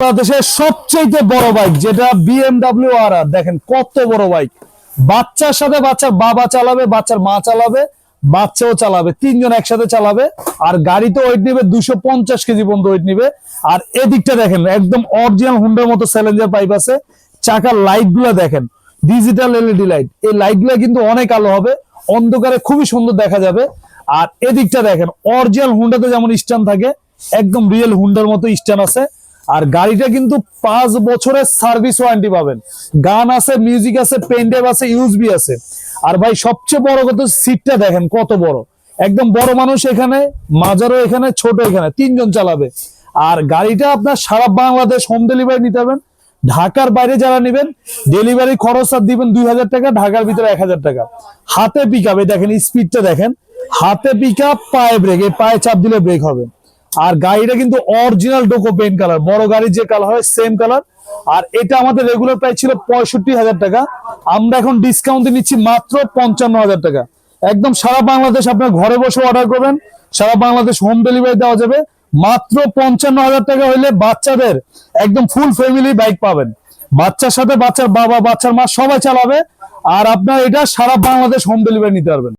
বাংলাদেশের সবচেয়ে বড় বাইক, যেটা বিএমডাব্লিউ আর আর দেখেন কত বড় বাইক। বাচ্চার সাথে বাচ্চার বাবা চালাবে, বাচ্চার মা চালাবে, বাচ্চাও চালাবে, তিনজন একসাথে চালাবে, আর গাড়িতে ওয়েট নিবে দুশো পঞ্চাশ কেজি পর্যন্ত ওয়েট নিবে। আর এদিকটা দেখেন, একদম অরিজিনাল হুন্ডার মতো স্যালেঞ্জার পাইপ আছে চাকার লাইটগুলো দেখেন ডিজিটাল এলইডি লাইট এই লাইটগুলো কিন্তু অনেক আলো হবে, অন্ধকারে খুবই সুন্দর দেখা যাবে। আর এদিকটা দেখেন অরিজিনাল হুন্ডাতে যেমন স্ট্যান্ড থাকে, একদম রিয়েল হুন্ডার মতো স্ট্যান্ড আছে। আর গাড়িটা কিন্তু পাঁচ বছরের সার্ভিস ওয়ারেন্টি পাবেন। গান আছে মিউজিক আছে পেনড্রাইভ আছে ইউজবি আছে। আর ভাই, সবচেয়ে বড় কথা সিটটা দেখেন, কত বড়। একদম বড় মানুষ এখানে, মাজারও এখানে, ছোট এখানে, তিনজন চালাবে। আর গাড়িটা আপনার সারা বাংলাদেশ হোম ডেলিভারি নিতে পারবেন। ঢাকার বাইরে যারা নেবেন ডেলিভারি খরচ আর দিবেন দুই হাজার টাকা, ঢাকার ভিতরে এক হাজার টাকা। হাতে পিক আপ দেখেন স্পিডটা দেখেন। হাতে পিক আপ পায়ে ব্রেক এই পায়ে চাপ দিলে ব্রেক হবে। আর গাড়িটা কিন্তু অরিজিনাল ডোকো পেন কালার বড় গাড়ির যে কালার হয় সেম কালার আর এটা আমাদের রেগুলার প্রাইস ছিল পঁয়ষট্টি হাজার টাকা। আমরা এখন ডিসকাউন্টে নিচ্ছি মাত্র পঞ্চান্ন হাজার টাকা। একদম সারা বাংলাদেশ আপনার ঘরে বসে অর্ডার করবেন। সারা বাংলাদেশ হোম ডেলিভারি দেওয়া যাবে। মাত্র পঞ্চান্ন হাজার টাকা হইলে বাচ্চাদের একদম ফুল ফ্যামিলি বাইক পাবেন। বাচ্চার সাথে বাচ্চার বাবা, বাচ্চার মা সবাই চালাবে। আর আপনার এটা সারা বাংলাদেশ হোম ডেলিভারি নিতে পারবেন।